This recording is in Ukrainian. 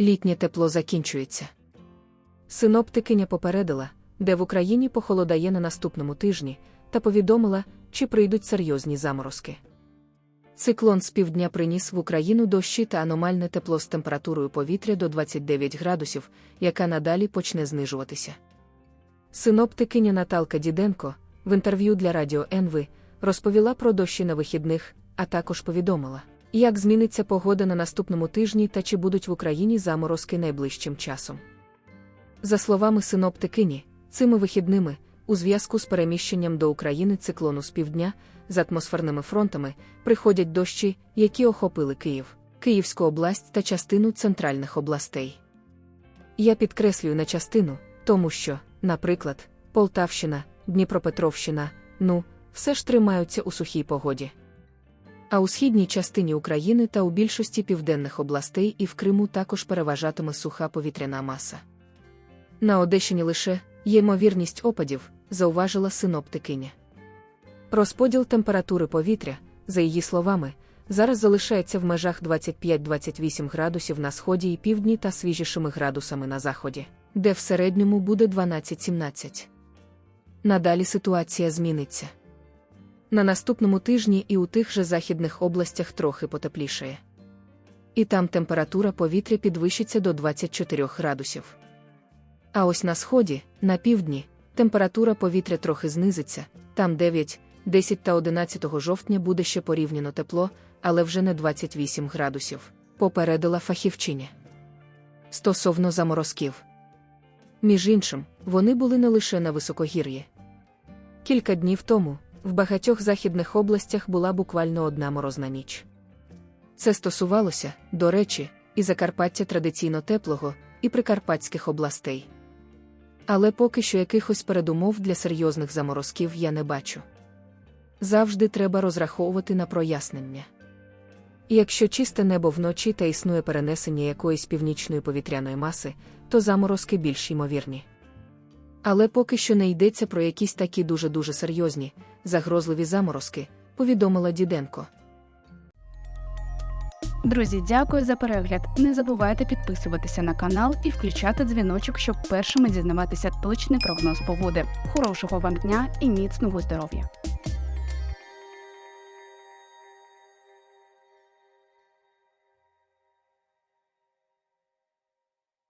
Літнє тепло закінчується. Синоптикиня попередила, де в Україні похолодає на наступному тижні, та повідомила, чи прийдуть серйозні заморозки. Циклон з півдня приніс в Україну дощі та аномальне тепло з температурою повітря до 29 градусів, яка надалі почне знижуватися. Синоптикиня Наталка Діденко в інтерв'ю для Радіо НВ розповіла про дощі на вихідних, а також повідомила, як зміниться погода на наступному тижні та чи будуть в Україні заморозки найближчим часом. За словами синоптикині, цими вихідними, у зв'язку з переміщенням до України циклону з півдня, з атмосферними фронтами, приходять дощі, які охопили Київ, Київську область та частину центральних областей. Я підкреслюю на частину, тому що, наприклад, Полтавщина, Дніпропетровщина, ну, все ж тримаються у сухій погоді. А у східній частині України та у більшості південних областей і в Криму також переважатиме суха повітряна маса. На Одещині лише є ймовірність опадів, зауважила синоптикиня. Розподіл температури повітря, за її словами, зараз залишається в межах 25-28 градусів на сході і півдні та свіжішими градусами на заході, де в середньому буде 12-17. Надалі ситуація зміниться. На наступному тижні і у тих же західних областях трохи потеплішає. І там температура повітря підвищиться до 24 градусів. А ось на сході, на півдні, температура повітря трохи знизиться, там 9, 10 та 11 жовтня буде ще порівняно тепло, але вже не 28 градусів, попередила фахівчиня. Стосовно заморозків. Між іншим, вони були не лише на високогір'ї. Кілька днів тому в багатьох західних областях була буквально одна морозна ніч. Це стосувалося, до речі, і Закарпаття традиційно теплого, і прикарпатських областей. Але поки що якихось передумов для серйозних заморозків я не бачу. Завжди треба розраховувати на прояснення. Якщо чисте небо вночі та існує перенесення якоїсь північної повітряної маси, то заморозки більш ймовірні. Але поки що не йдеться про якісь такі дуже-дуже серйозні, загрозливі заморозки, повідомила Діденко. Друзі, дякую за перегляд. Не забувайте підписуватися на канал і включати дзвіночок, щоб першими дізнаватися точний прогноз погоди. Хорошого вам дня і міцного здоров'я!